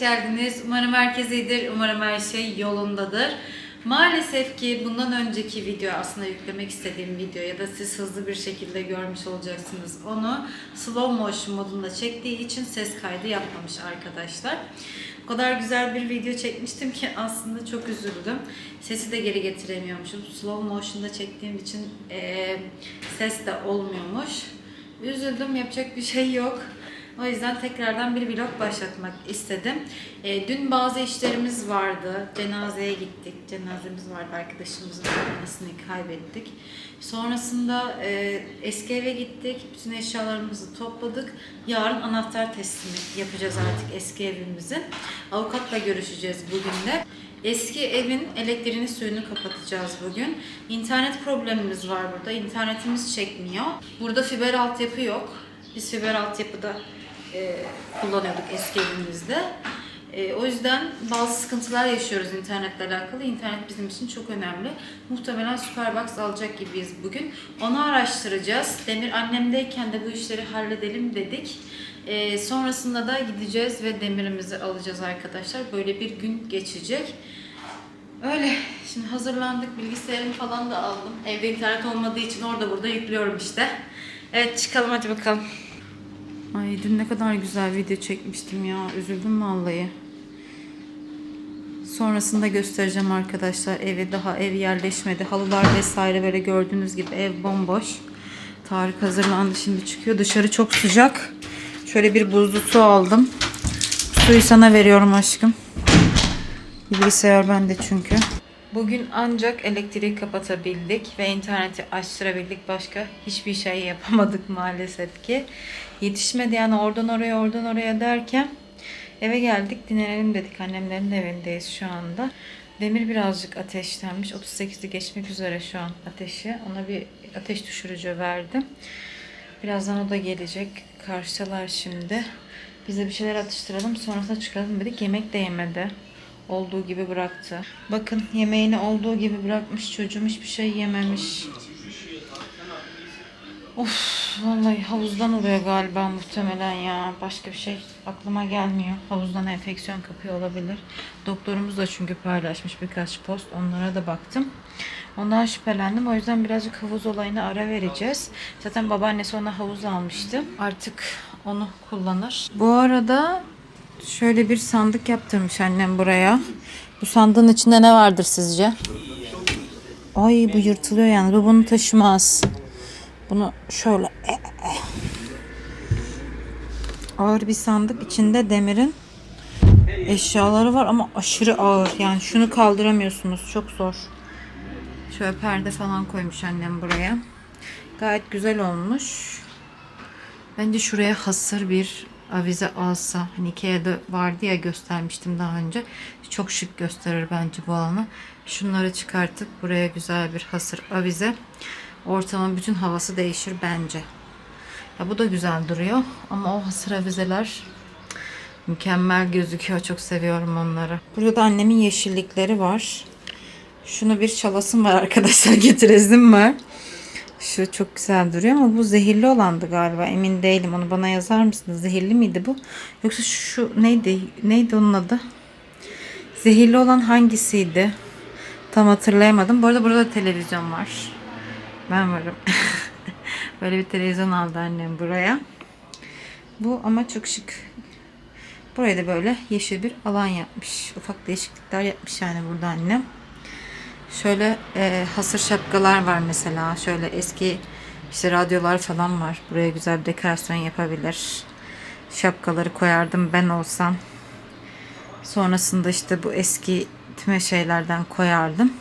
Geldiniz. Umarım herkes iyidir, umarım her şey yolundadır. Maalesef ki bundan önceki video aslında yüklemek istediğim video ya da siz hızlı bir şekilde görmüş olacaksınız. Onu slow motion modunda çektiği için ses kaydı yapmamış arkadaşlar. O kadar güzel bir video çekmiştim ki aslında çok üzüldüm. Sesi de geri getiremiyormuşum. Slow motion'da çektiğim için eee, ses de olmuyormuş. Üzüldüm, yapacak bir şey yok. O yüzden tekrardan bir vlog başlatmak istedim. E, dün bazı işlerimiz vardı. Cenazeye gittik. Cenazemiz vardı. Arkadaşımızın annesini kaybettik. Sonrasında e, eski eve gittik. Bütün eşyalarımızı topladık. Yarın anahtar teslimi yapacağız artık eski evimizin. Avukatla görüşeceğiz bugün de. Eski evin elektriğini suyunu kapatacağız bugün. İnternet problemimiz var burada. İnternetimiz çekmiyor. Burada fiber altyapı yok. Biz fiber altyapıda e, kullanıyorduk eski evimizde. E, o yüzden bazı sıkıntılar yaşıyoruz internetle alakalı. İnternet bizim için çok önemli. Muhtemelen Superbox alacak gibiyiz bugün. Onu araştıracağız. Demir annemdeyken de bu işleri halledelim dedik. E, sonrasında da gideceğiz ve demirimizi alacağız arkadaşlar. Böyle bir gün geçecek. Öyle. Şimdi hazırlandık. Bilgisayarımı falan da aldım. Evde internet olmadığı için orada burada yüklüyorum işte. Evet çıkalım hadi bakalım. Ay dün ne kadar güzel video çekmiştim ya. Üzüldüm vallahi. Sonrasında göstereceğim arkadaşlar. Evi daha ev yerleşmedi. Halılar vesaire böyle gördüğünüz gibi ev bomboş. Tarık hazırlandı şimdi çıkıyor. Dışarı çok sıcak. Şöyle bir buzlu su aldım. Suyu sana veriyorum aşkım. Bilgisayar bende çünkü. Bugün ancak elektriği kapatabildik ve interneti açtırabildik. Başka hiçbir şey yapamadık maalesef ki. Yetişmedi yani oradan oraya oradan oraya derken eve geldik dinlenelim dedik. Annemlerin evindeyiz şu anda. Demir birazcık ateşlenmiş. 38'i geçmek üzere şu an ateşi. Ona bir ateş düşürücü verdim. Birazdan o da gelecek. Karşılar şimdi. Biz de bir şeyler atıştıralım. Sonrasında çıkalım dedik. Yemek de yemedi olduğu gibi bıraktı. Bakın yemeğini olduğu gibi bırakmış çocuğum hiçbir şey yememiş. Of vallahi havuzdan oluyor galiba muhtemelen ya. Başka bir şey aklıma gelmiyor. Havuzdan enfeksiyon kapıyor olabilir. Doktorumuz da çünkü paylaşmış birkaç post. Onlara da baktım. Ondan şüphelendim. O yüzden birazcık havuz olayına ara vereceğiz. Zaten babaannesi ona havuz almıştı. Artık onu kullanır. Bu arada Şöyle bir sandık yaptırmış annem buraya. Bu sandığın içinde ne vardır sizce? Ay bu yırtılıyor yani. Bu bunu taşımaz. Bunu şöyle e, e. ağır bir sandık içinde demirin eşyaları var ama aşırı ağır. Yani şunu kaldıramıyorsunuz. Çok zor. Şöyle perde falan koymuş annem buraya. Gayet güzel olmuş. Bence şuraya hasır bir avize alsa. Hani Ikea'da vardı ya göstermiştim daha önce. Çok şık gösterir bence bu alanı. Şunları çıkartıp buraya güzel bir hasır avize. Ortamın bütün havası değişir bence. Ya bu da güzel duruyor. Ama o hasır avizeler mükemmel gözüküyor. Çok seviyorum onları. Burada da annemin yeşillikleri var. Şunu bir çalasım var arkadaşlar. Getiresim var. Şu çok güzel duruyor ama bu zehirli olandı galiba. Emin değilim. Onu bana yazar mısınız? Zehirli miydi bu? Yoksa şu neydi? Neydi onun adı? Zehirli olan hangisiydi? Tam hatırlayamadım. Bu arada burada da televizyon var. Ben varım. Böyle bir televizyon aldı annem buraya. Bu ama çok şık. Buraya da böyle yeşil bir alan yapmış. Ufak değişiklikler yapmış yani burada annem. Şöyle e, hasır şapkalar var mesela. Şöyle eski işte radyolar falan var. Buraya güzel bir dekorasyon yapabilir. Şapkaları koyardım ben olsam. Sonrasında işte bu eski tüme şeylerden koyardım.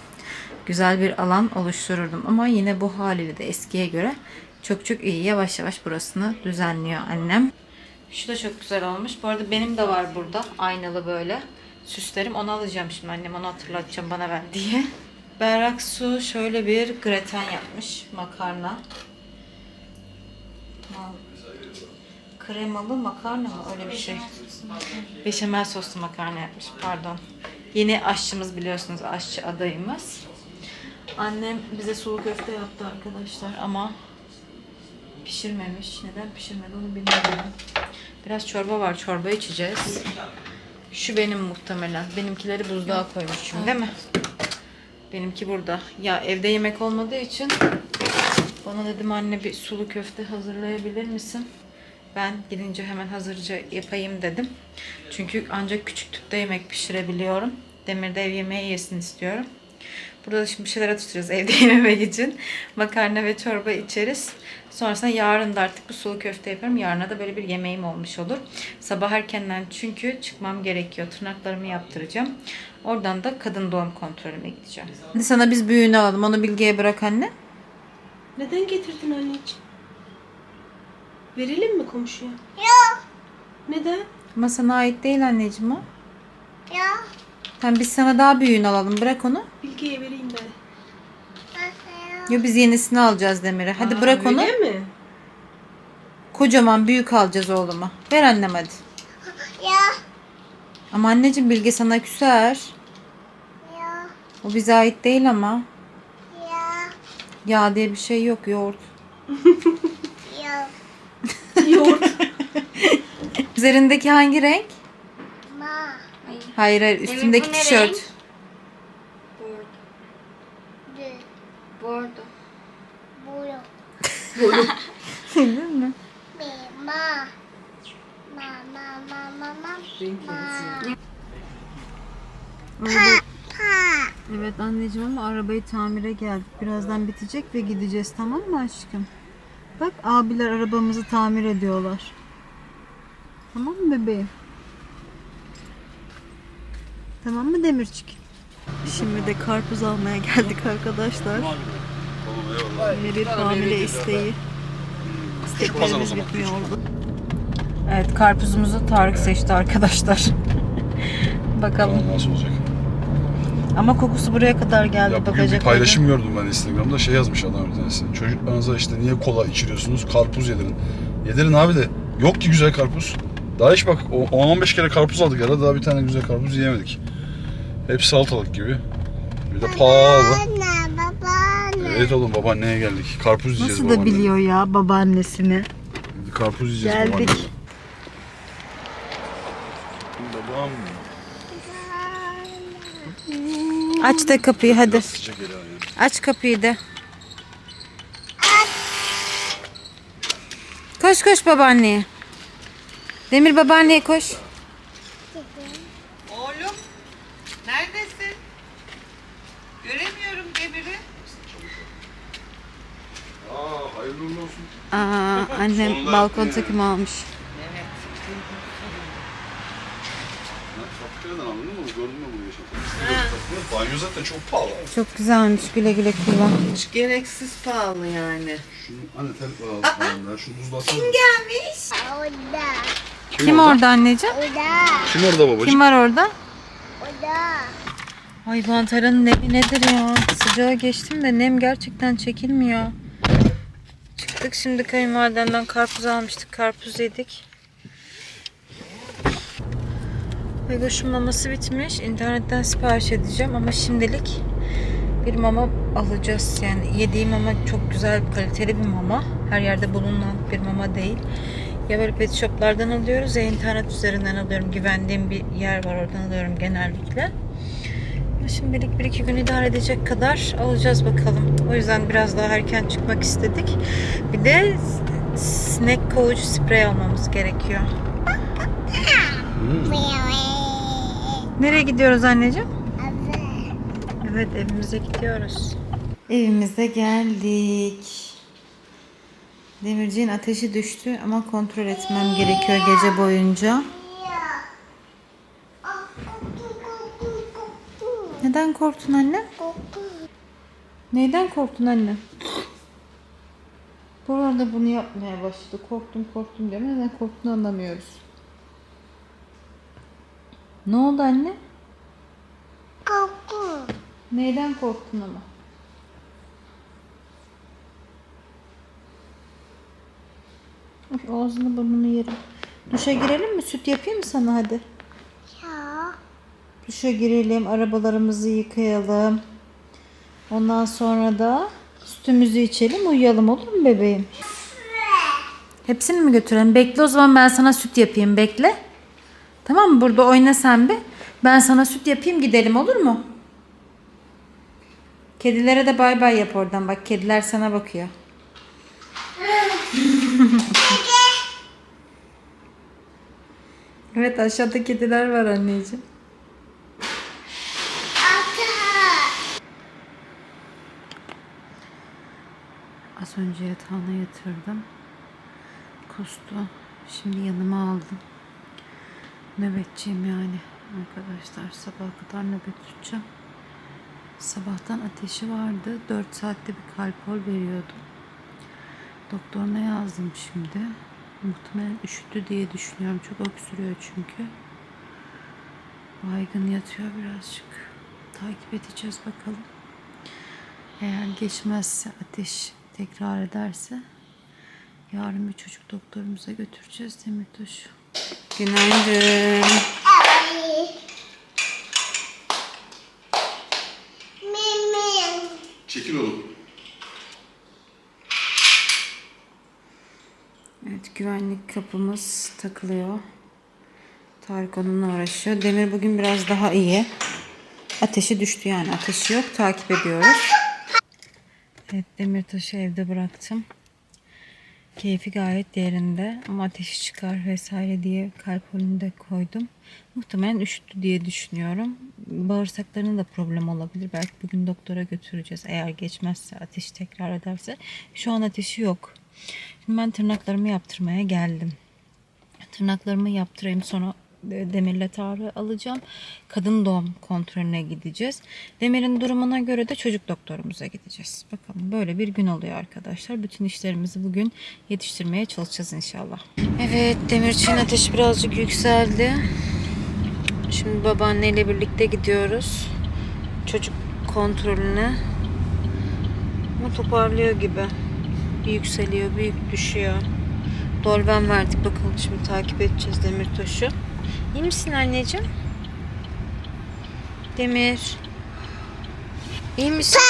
Güzel bir alan oluştururdum. Ama yine bu haliyle de eskiye göre çok çok iyi. Yavaş yavaş burasını düzenliyor annem. Şu da çok güzel olmuş. Bu arada benim de var burada. Aynalı böyle. Süslerim. Onu alacağım şimdi annem. Onu hatırlatacağım bana ver diye. Berrak su şöyle bir graten yapmış. Makarna. Ma- Kremalı makarna mı? Öyle bir şey. Beşamel soslu makarna yapmış. Pardon. Yeni aşçımız biliyorsunuz. Aşçı adayımız. Annem bize sulu köfte yaptı arkadaşlar ama pişirmemiş. Neden pişirmedi onu bilmiyorum. Biraz çorba var. Çorba içeceğiz. Şu benim muhtemelen. Benimkileri buzluğa koymuşum değil mi? Benimki burada. Ya evde yemek olmadığı için bana dedim anne bir sulu köfte hazırlayabilir misin? Ben gidince hemen hazırca yapayım dedim. Çünkü ancak küçük tüpte yemek pişirebiliyorum. Demirde ev yemeği yesin istiyorum. Burada da şimdi bir şeyler atıştırırız evde yememek için. Makarna ve çorba içeriz. Sonrasında yarın da artık bu sulu köfte yaparım. Yarına da böyle bir yemeğim olmuş olur. Sabah erkenden çünkü çıkmam gerekiyor. Tırnaklarımı yaptıracağım. Oradan da kadın doğum kontrolüme gideceğim. Hadi sana biz büyüğünü alalım. Onu Bilge'ye bırak anne. Neden getirdin anneciğim? Verelim mi komşuya? Yok. Neden? Ama sana ait değil anneciğim o. Yok. Tamam biz sana daha büyüğünü alalım. Bırak onu. Bilge'ye vereyim ben. Yo biz yenisini alacağız Demir'e. Hadi Aa, bırak onu. Öyle mi? Kocaman büyük alacağız oğluma. Ver annem hadi. Yok. Ama anneciğim Bilge sana küser. Yok. O bize ait değil ama. Yok. Yağ diye bir şey yok yoğurt. Yok. Yoğurt. Üzerindeki hangi renk? Ma. Hayır hayır üstündeki tişört. renk? Değil mi? Ma. Ma ma ma ma ma. Ma. Pa. Pa. Evet anneciğim ama arabayı tamire geldik. Birazdan bitecek ve gideceğiz tamam mı aşkım? Bak abiler arabamızı tamir ediyorlar. Tamam mı bebeğim? Tamam mı Demircik? Şimdi de karpuz almaya geldik arkadaşlar. Yine bir hamile isteği. İsteklerimiz bitmiyor oldu. Evet karpuzumuzu Tarık seçti arkadaşlar. Bakalım. Nasıl olacak? Ama kokusu buraya kadar geldi. Ya bugün bir bakacak paylaşım gördüm ben Instagram'da şey yazmış adam bir tanesi. Çocuklarınıza işte niye kola içiriyorsunuz? Karpuz yedirin. Yedirin abi de yok ki güzel karpuz. Daha hiç bak o- 10-15 kere karpuz aldık herhalde daha bir tane güzel karpuz yiyemedik. Hep salatalık gibi. Bir de pahalı. Anne. Evet oğlum babaanneye geldik. Karpuz yiyeceğiz Nasıl da biliyor ya babaannesini. Karpuz yiyeceğiz Geldik. babaanneye. Babam. Aç da kapıyı hadi. Sıcak el yani. Aç kapıyı da. Koş koş babaanneye. Demir babaanneye koş. Oğlum neredesin? Göremiyorum Demir'i. Aa hayırlı uğurlu olsun. Aa, annem Sonunda balkon yaptın takımı almış. Evet. Ha, Fabrikadan aldın mı? Gördün mü bunu geçen? Banyo zaten çok pahalı. Çok güzelmiş güle güle kullan. Hiç gereksiz pahalı yani. Şunu hani tel var aldım falan. Şunu buzlatsana. Gelmiş. Orada. Kim orada anneciğim? Orada. Kim orada babacığım? Kim var orada? Orada. Ay bu Antalya'nın nemi nedir ya? Sıcağı geçtim de nem gerçekten çekilmiyor. Çıktık şimdi kayınvalidemden karpuz almıştık. Karpuz yedik. Begoş'un maması bitmiş. İnternetten sipariş edeceğim ama şimdilik bir mama alacağız. Yani yediğim mama çok güzel, kaliteli bir mama. Her yerde bulunan bir mama değil. Ya böyle pet shoplardan alıyoruz ya internet üzerinden alıyorum. Güvendiğim bir yer var oradan alıyorum genellikle. Şimdilik bir iki gün idare edecek kadar alacağız bakalım. O yüzden biraz daha erken çıkmak istedik. Bir de sinek kovucu sprey almamız gerekiyor. Nereye gidiyoruz anneciğim? Evet evimize gidiyoruz. Evimize geldik. Demirciğin ateşi düştü ama kontrol etmem gerekiyor gece boyunca. Neden korktun anne? Neyden korktun anne? Bu arada bunu yapmaya başladı. Korktum korktum diyor neden korktuğunu anlamıyoruz. Ne oldu anne? Koku. Neyden korktun ama? Ay, ağzını burnunu yerim. Duşa girelim mi? Süt yapayım mı sana hadi? Duşa girelim, arabalarımızı yıkayalım. Ondan sonra da sütümüzü içelim, uyuyalım olur mu bebeğim? Hepsini mi götürelim? Bekle o zaman ben sana süt yapayım, bekle. Tamam mı? Burada oyna sen bir. Ben sana süt yapayım gidelim olur mu? Kedilere de bay bay yap oradan. Bak kediler sana bakıyor. evet aşağıda kediler var anneciğim. Az önce yatağına yatırdım. Kustu. Şimdi yanıma aldım. Nöbetçiyim yani arkadaşlar. Sabaha kadar nöbet tutacağım. Sabahtan ateşi vardı. 4 saatte bir kalpol veriyordu. Doktoruna yazdım şimdi. Muhtemelen üşüttü diye düşünüyorum. Çok öksürüyor çünkü. Baygın yatıyor birazcık. Takip edeceğiz bakalım. Eğer geçmezse ateş tekrar ederse yarın bir çocuk doktorumuza götüreceğiz Demirtaş. Günaydın. Ay. Çekil oğlum. Evet güvenlik kapımız takılıyor. Tarık onunla uğraşıyor. Demir bugün biraz daha iyi. Ateşi düştü yani ateşi yok. Takip ediyoruz. Evet Demirtaş'ı evde bıraktım. Keyfi gayet yerinde ama ateşi çıkar vesaire diye kalpolini de koydum. Muhtemelen üşüttü diye düşünüyorum. Bağırsaklarının da problem olabilir. Belki bugün doktora götüreceğiz. Eğer geçmezse ateş tekrar ederse. Şu an ateşi yok. Şimdi ben tırnaklarımı yaptırmaya geldim. Tırnaklarımı yaptırayım sonra Demir'le Tarık'ı alacağım. Kadın doğum kontrolüne gideceğiz. Demir'in durumuna göre de çocuk doktorumuza gideceğiz. Bakalım böyle bir gün oluyor arkadaşlar. Bütün işlerimizi bugün yetiştirmeye çalışacağız inşallah. Evet Demir ateş birazcık yükseldi. Şimdi babaanneyle birlikte gidiyoruz. Çocuk kontrolüne. Ama toparlıyor gibi. Bir yükseliyor, bir düşüyor. Dolben verdik bakalım şimdi takip edeceğiz Demirtaş'ı. İyi misin anneciğim? Demir. İyi misin?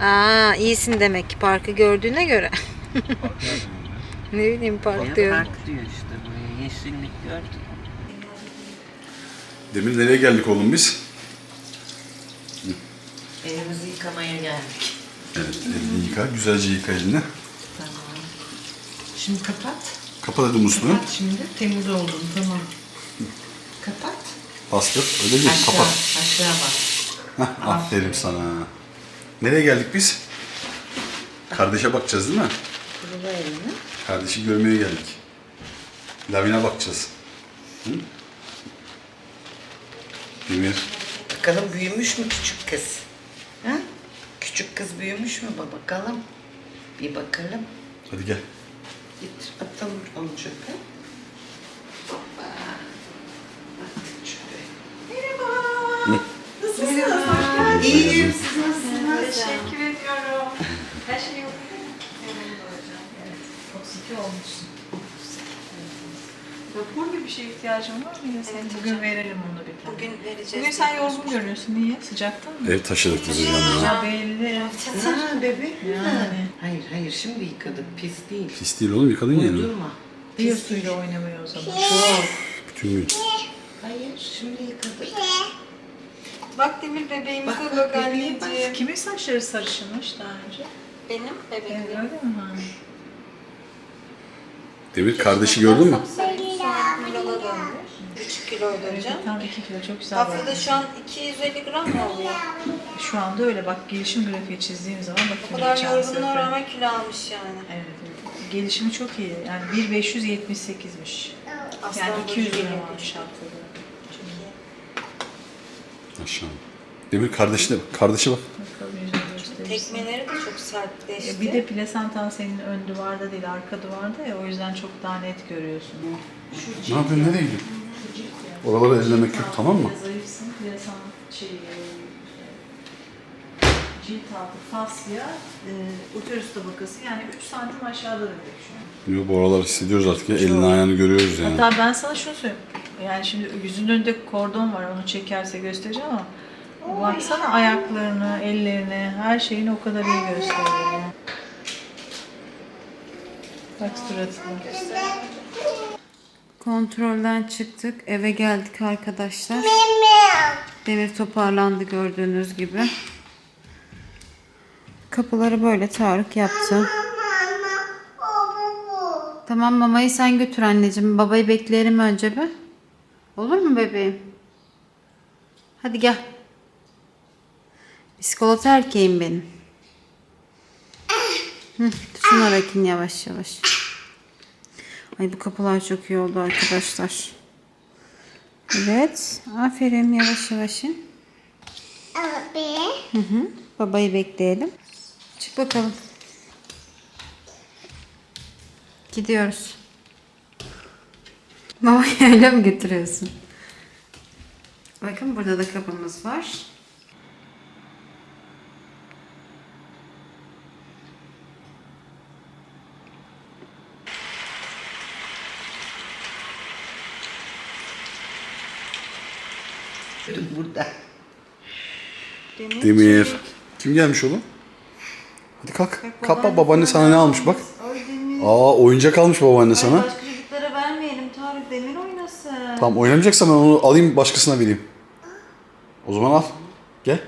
Aa, iyisin demek ki parkı gördüğüne göre. ne bileyim park diyor. Park diyor işte buraya. Yeşillik gördün. Demir nereye geldik oğlum biz? Elimizi yıkamaya geldik. Evet, elini yıka. Güzelce yıka elini. Şimdi kapat. Kapat hadi musluğu. Kapat şimdi. Temiz oldun tamam. Kapat. Bastır. Öyle değil. Aşağı, Kapat. aşağı bak. Hah, aferin sana. Nereye geldik biz? Kardeşe bakacağız değil mi? Kurula elini. Kardeşi görmeye geldik. Lavine bakacağız. Hı? Demir. Bakalım büyümüş mü küçük kız? Ha? Küçük kız büyümüş mü? Bakalım. Bir bakalım. Hadi gel. Git atalım onu çöpe. Merhaba. Nasılsınız? İyiyim. Siz nasılsınız? Teşekkür ediyorum. Her şey hocam. Evet. Oksiti olmuşsun. Rapor gibi bir şeye ihtiyacın var mı? Senin bugün verelim onu bir tane. Bugün vereceğiz. Bugün sen yorgun görünüyorsun. Niye? Sıcaktan mı? Ev taşıdık bizi yanına. Ya belli. Ha bebek mi? Yani. Hayır hayır şimdi yıkadık pis değil. Pis değil oğlum yıkadın yani. Uydurma. Bir suyla oynamıyor o zaman. Çok. Bütün gün. Hayır şimdi yıkadık. Bak Demir bebeğimize Bak, bak, bak, bebeğe bak. anneciğim. Kimin saçları sarışınmış daha önce? Benim Evet, bebeğim. öyle mi? Demir kardeşi gördün mü? Kilola dönmüş. 3 kilo hocam. Tam 2 kilo çok güzel. Haftada şu an 250 gram mı oluyor? Şu anda öyle bak gelişim grafiği çizdiğim zaman bakayım. O kadar sefer. rağmen kilo almış yani. Evet, evet. Gelişimi çok iyi. Yani 1578'miş. Aslan Yani 200 burcu gram gibi. almış haftada. Aşağı. Demir kardeşine bak. Kardeşe bak. Tekmeleri de çok sertleşti. E, Bir de plasentan senin ön duvarda değil arka duvarda ya o yüzden çok daha net görüyorsun. Ne yapıyorsun? Nereye gidiyorsun? Oraları ellemek yok tamam mı? Zayıfsın. Plasan şey e, cilt altı fasya e, uterus tabakası yani 3 santim aşağıda dedik şu an. Yok bu oraları hissediyoruz artık ya. Elini ayağını görüyoruz yani. Hatta ben sana şunu söyleyeyim. Yani şimdi yüzünün önünde kordon var onu çekerse göstereceğim ama baksana ayaklarını, ellerini, her şeyini o kadar iyi gösteriyor. Bak suratına. Kontrolden çıktık. Eve geldik arkadaşlar. Demir toparlandı gördüğünüz gibi. Kapıları böyle Tarık yaptı. Tamam mamayı sen götür anneciğim. Babayı bekleyelim önce bir. Olur mu bebeğim? Hadi gel. Biskolata erkeğim benim. Hı, şuna bakın yavaş yavaş. Ay bu kapılar çok iyi oldu arkadaşlar. Evet. Aferin yavaş yavaş. Abi. Hı hı. Babayı bekleyelim. Çık bakalım. Gidiyoruz. Babayı öyle mi götürüyorsun? Bakın burada da kapımız var. Burada. Demir. Kim gelmiş oğlum? Hadi kalk. Kalk bak babaanne sana ne almış bak. Aa oyuncak almış babaanne sana. Başka çocuklara vermeyelim. Tarık Demir oynasın. Tamam oynamayacaksan ben onu alayım başkasına vereyim. O zaman al. Gel.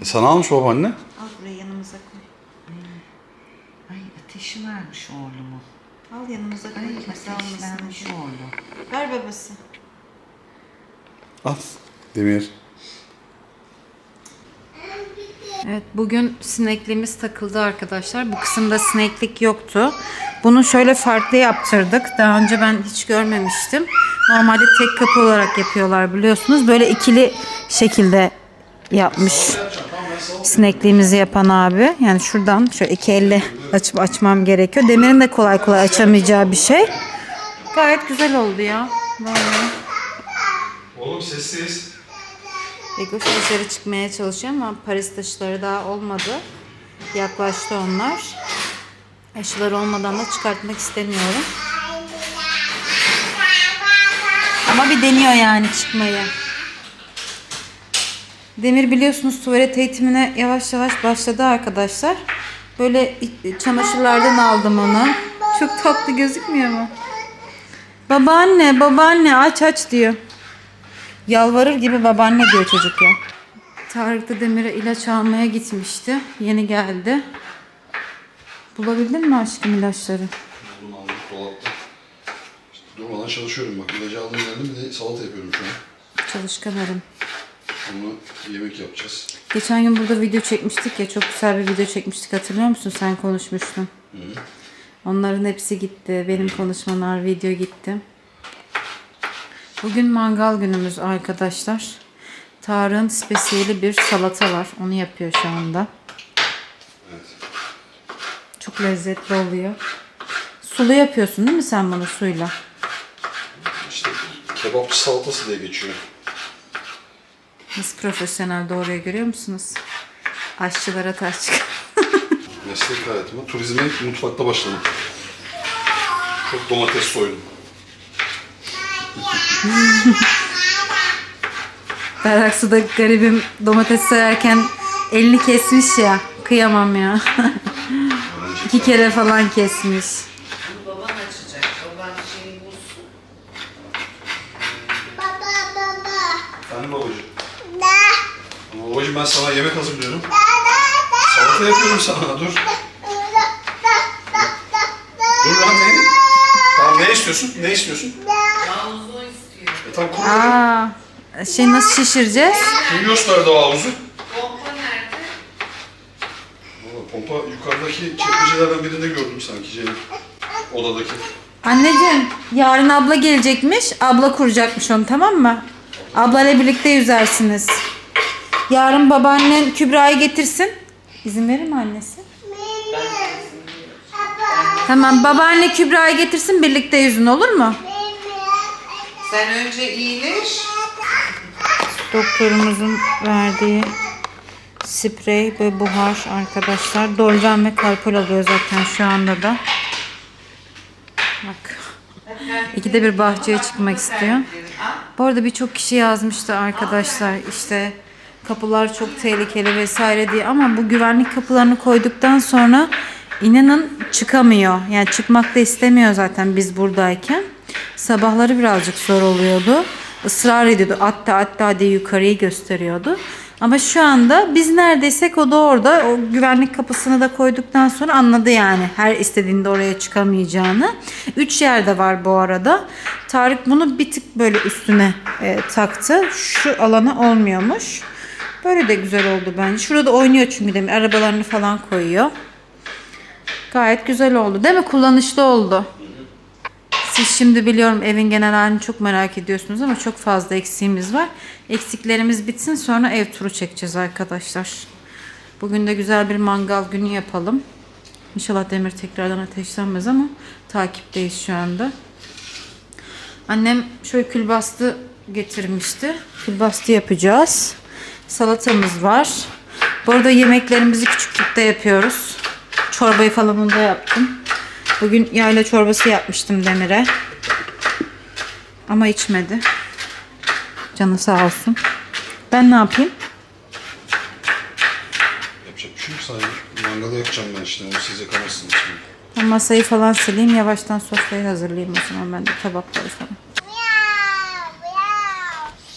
E sana almış babaanne. Al buraya yanımıza koy. Ay ateşi varmış oğlumun. Al yanımıza koy. Ay Kimse almasın. ateşlenmiş oğlum. Ver babası. Al. Demir. Evet bugün sinekliğimiz takıldı arkadaşlar. Bu kısımda sineklik yoktu. Bunu şöyle farklı yaptırdık. Daha önce ben hiç görmemiştim. Normalde tek kapı olarak yapıyorlar biliyorsunuz. Böyle ikili şekilde yapmış sinekliğimizi yapan abi. Yani şuradan şöyle iki elle açıp açmam gerekiyor. Demir'in de kolay kolay açamayacağı bir şey. Gayet güzel oldu ya. Vallahi. Oğlum sessiz. Egoş dışarı çıkmaya çalışıyor ama Paris taşları daha olmadı. Yaklaştı onlar. Aşıları olmadan da çıkartmak istemiyorum. Ama bir deniyor yani çıkmayı. Demir biliyorsunuz tuvalet eğitimine yavaş yavaş başladı arkadaşlar. Böyle çamaşırlardan aldım onu. Çok tatlı gözükmüyor mu? Babaanne, babaanne aç aç diyor. Yalvarır gibi babaanne diyor çocuk ya. Tarık da Demir'e ilaç almaya gitmişti. Yeni geldi. Bulabildin mi aşkım ilaçları? Bunu aldım dolapta. İşte durmadan çalışıyorum bak. İlacı aldım geldim bir de salata yapıyorum şu an. Çalışkan arım. Onu yemek yapacağız. Geçen gün burada video çekmiştik ya. Çok güzel bir video çekmiştik hatırlıyor musun? Sen konuşmuştun. Onların hepsi gitti. Benim konuşmalar, video gitti. Bugün mangal günümüz arkadaşlar. Tarık'ın spesiyeli bir salata var. Onu yapıyor şu anda. Çok lezzetli oluyor. Sulu yapıyorsun değil mi sen bunu suyla? İşte kebapçı salatası diye geçiyor. Nasıl profesyonel doğruya görüyor musunuz? Aşçılara taş çıkar. Meslek hayatıma turizme mutfakta başladım. Çok domates soydum. Berraksu da garibim domates soyarken elini kesmiş ya. Kıyamam ya. İki kere falan kesmiş. Baban açacak. Baban şeyi bulsun. Baba baba. Efendim babacığım. Babacığım ben sana yemek hazırlıyorum. Salata yapıyorum sana dur. Dur lan ne? Tamam ne istiyorsun? Ne istiyorsun? Kur. Aa, şey nasıl şişireceğiz? Kim gösterdi havuzu? Pompa nerede? Valla pompa yukarıdaki çekmecelerden birinde gördüm sanki şeyin. Odadaki. Anneciğim yarın abla gelecekmiş. Abla kuracakmış onu tamam mı? Ablayla birlikte yüzersiniz. Yarın babaannen Kübra'yı getirsin. İzin verir mi annesi? Tamam babaanne Kübra'yı getirsin birlikte yüzün olur mu? Sen önce iyileş. Doktorumuzun verdiği sprey ve buhar arkadaşlar. Dolven ve Karpol alıyor zaten şu anda da. Bak. İkide bir bahçeye çıkmak istiyor. Bu arada birçok kişi yazmıştı arkadaşlar işte kapılar çok tehlikeli vesaire diye ama bu güvenlik kapılarını koyduktan sonra inanın çıkamıyor. Yani çıkmak da istemiyor zaten biz buradayken. Sabahları birazcık zor oluyordu. Israr ediyordu. Hatta hatta diye yukarıyı gösteriyordu. Ama şu anda biz neredeysek o da orada. O güvenlik kapısını da koyduktan sonra anladı yani. Her istediğinde oraya çıkamayacağını. Üç yerde var bu arada. Tarık bunu bir tık böyle üstüne e, taktı. Şu alana olmuyormuş. Böyle de güzel oldu bence. Şurada oynuyor çünkü Demir. Arabalarını falan koyuyor. Gayet güzel oldu. Değil mi? Kullanışlı oldu. Siz şimdi biliyorum evin genel halini çok merak ediyorsunuz ama çok fazla eksiğimiz var. Eksiklerimiz bitsin sonra ev turu çekeceğiz arkadaşlar. Bugün de güzel bir mangal günü yapalım. İnşallah Demir tekrardan ateşlenmez ama takipteyiz şu anda. Annem şöyle külbastı getirmişti. Külbastı yapacağız. Salatamız var. Bu arada yemeklerimizi küçüklükte yapıyoruz. Çorbayı falan onda yaptım. Bugün yayla çorbası yapmıştım Demir'e. Ama içmedi. Canı sağ olsun. Ben ne yapayım? Yapacak bir şey yok sadece mangalı yakacağım ben işte onu siz yakarsınız şimdi. Ben masayı falan sileyim. Yavaştan sofrayı hazırlayayım o zaman ben de tabakları falan.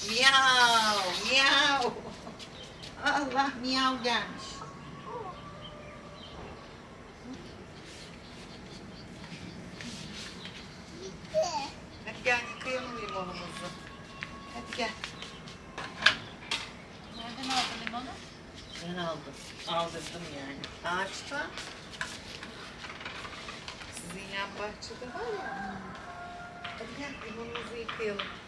Miyav, miyav. Allah miyav gelmiş. feel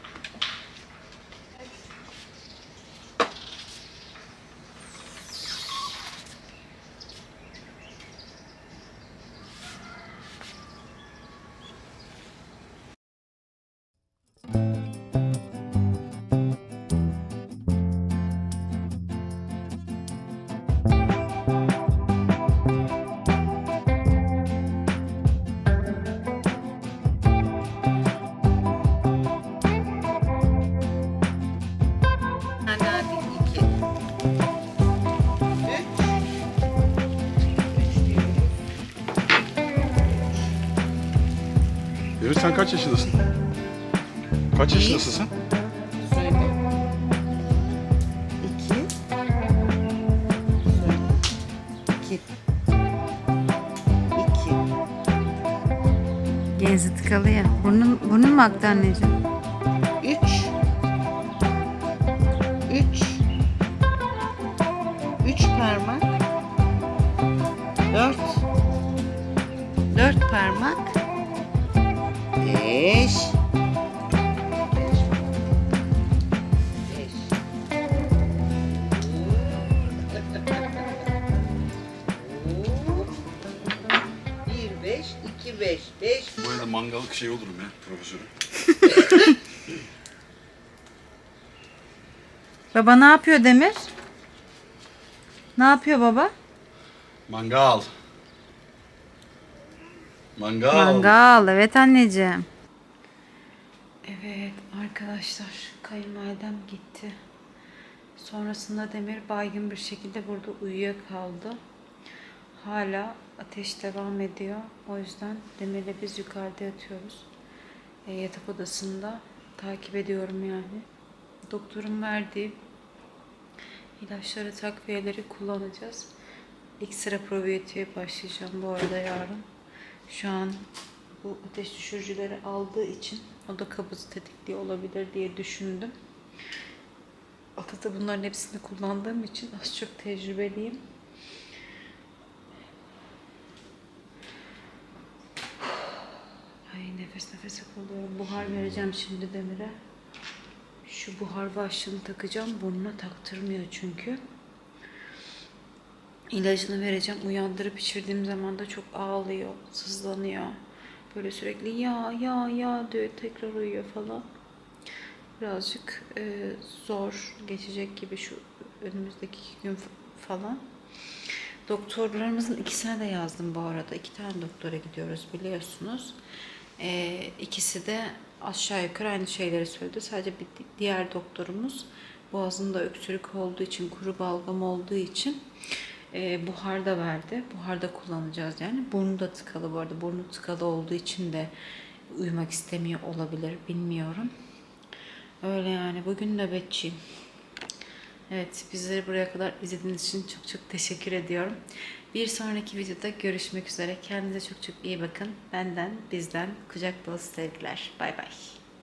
kaç yaşındasın? Kaç yaşındasın sen? Söyle. İki. İki. İki. Gezi tıkalı ya. Burnun, burnun mu aktı anneciğim? Üç. Üç. Üç parmak. Dört. Dört parmak. Mangalık şey olurum ya profesörüm. Baba ne yapıyor Demir? Ne yapıyor baba? Mangal. Mangal. Mangal. Evet anneciğim. Evet arkadaşlar kayınvalidem gitti. Sonrasında Demir baygın bir şekilde burada uyuyakaldı. Hala ateş devam ediyor. O yüzden Demir'le biz yukarıda yatıyoruz. E, yatak odasında takip ediyorum yani. Doktorun verdiği ilaçları, takviyeleri kullanacağız. İlk sıra probiyotiğe başlayacağım bu arada yarın. Şu an bu ateş düşürücüleri aldığı için o da kabızı tetikliyor olabilir diye düşündüm. Atada bunların hepsini kullandığım için az çok tecrübeliyim. Ay nefes nefese kalıyorum. Buhar vereceğim şimdi Demir'e. Şu buhar başlığını takacağım. Burnuna taktırmıyor çünkü. İlacını vereceğim. Uyandırıp içirdiğim zaman da çok ağlıyor, sızlanıyor. Böyle sürekli ya ya ya diyor. Tekrar uyuyor falan. Birazcık e, zor geçecek gibi şu önümüzdeki iki gün falan. Doktorlarımızın ikisine de yazdım bu arada. İki tane doktora gidiyoruz biliyorsunuz. E, ikisi de aşağı yukarı aynı şeyleri söyledi. Sadece bir di- diğer doktorumuz boğazında öksürük olduğu için, kuru balgam olduğu için e, buhar da verdi. Buhar da kullanacağız yani. Burnu da tıkalı bu arada. Burnu tıkalı olduğu için de uyumak istemiyor olabilir bilmiyorum. Öyle yani bugün nöbetçiyim. Evet bizleri buraya kadar izlediğiniz için çok çok teşekkür ediyorum. Bir sonraki videoda görüşmek üzere. Kendinize çok çok iyi bakın. Benden bizden kucak dolusu sevgiler. Bay bay.